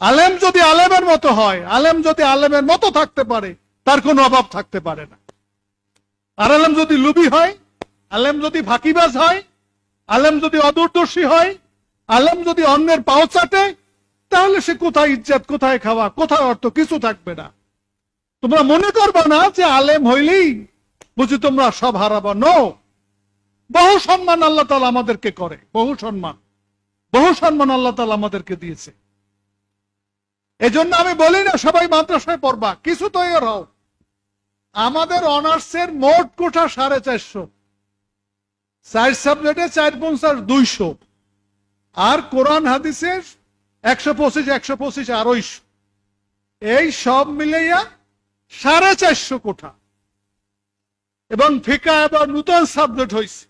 আলেম যদি আলেমের মতো হয়, আলেম যদি আলেমের মতো থাকতে পারে, তার কোনো অভাব থাকতে পারে না। আর আলেম যদি লুবি হয়, আলেম যদি ফাঁকিবাজ হয়, আলেম যদি অদূরদর্শী হয়, আলেম যদি অন্যের পাও চাটে, তাহলে সে কোথায় ইজ্জত, কোথায় খাওয়া, কোথায় অর্থ, কিছু থাকবে না। তোমরা মনে করবে না যে আলেম হইলেই বুঝি তোমরা সব হারাবো। নো বহু সম্মান আল্লাহ তালা আমাদেরকে করে, বহু সম্মান। বহু সম্মান আল্লাহ তালা আমাদেরকে দিয়েছে। এজন্য আমি বলি না সবাই মাদ্রাসায় পড়বা, কিছু তো এর হও। আমাদের অনার্সের মোট কোঠা সাড়ে চারশো। চার সাবজেক্টে চার পঞ্চাশ দুইশো। আর কোরআন হাদিসের একশো পঁচিশ একশো পঁচিশ, আড়াইশো। এই সব মিলাইয়া সাড়ে চারশো কোঠা। এবং ফিকা এবার নূতন সাবজেক্ট হয়েছে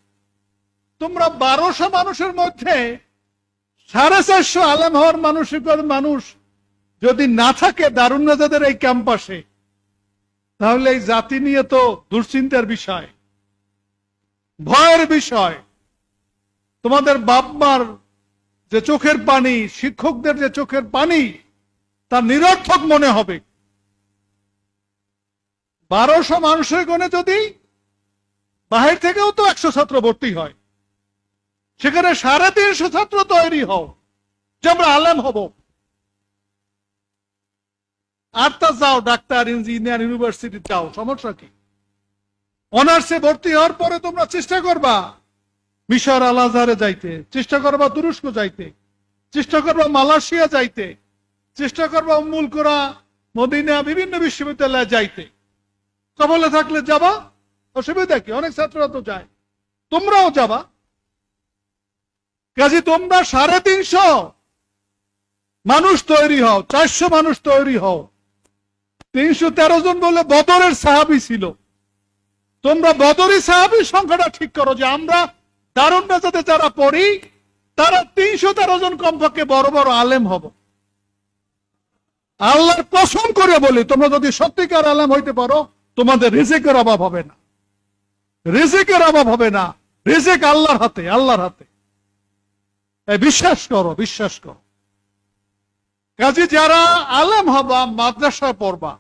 তোমরা বারোশো মানুষের মধ্যে সাড়ে চারশো আলেম হওয়ার মানসিকতার মানুষ যদি না থাকে দারুণাজাদের এই ক্যাম্পাসে, তাহলে এই জাতি নিয়ে তো দুশ্চিন্তার বিষয়, ভয়ের বিষয়। তোমাদের বাপমার যে চোখের পানি, শিক্ষকদের যে চোখের পানি, তা নিরর্থক মনে হবে। বারোশো মানুষের গণে যদি বাহির থেকেও তো একশো ছাত্র ভর্তি হয়, সেখানে সাড়ে তিনশো ছাত্র তৈরি হও, যে আমরা আলেম হব। আর তা যাও, ডাক্তার, ইঞ্জিনিয়ার, ইউনিভার্সিটি যাও, সমস্যা কি? অনার্সে ভর্তি হওয়ার পরে তোমরা চেষ্টা করবা মিশর আল আজহারে যাইতে, চেষ্টা করবা তুরস্ক যাইতে, চেষ্টা করবা মালয়েশিয়া যাইতে, চেষ্টা করবা উম্মুল কোরা, মদিনা, বিভিন্ন বিশ্ববিদ্যালয়ে যাইতে। কবলে থাকলে যাবা, অসুবিধা কি? অনেক ছাত্ররা তো যায়। তোমরাও যাবা। কাজে তোমরা সাড়ে তিনশো মানুষ তৈরি হও, চারশো মানুষ তৈরি হও। তিনশো তেরো জন বলে বদরের সাহাবি ছিল। তোমরা বদরি সাহাবির সংখ্যাটা ঠিক করো যে আমরা দারুণ যাতে যারা পড়ি, তারা তিনশো তেরো জন কমপক্ষে বড় বড় আলেম হব। আল্লাহর কসম করে বলি, তোমরা যদি সত্যিকার আলেম হইতে পারো, তোমাদের রিজিকের অভাব হবে না। রিজিকের অভাব হবে না। রিজিক আল্লাহর হাতে আল্লাহর হাতে। বিশ্বাস করো বিশ্বাস করো। কাজে যারা আলেম হবা, মাদ্রাসায় পড়বা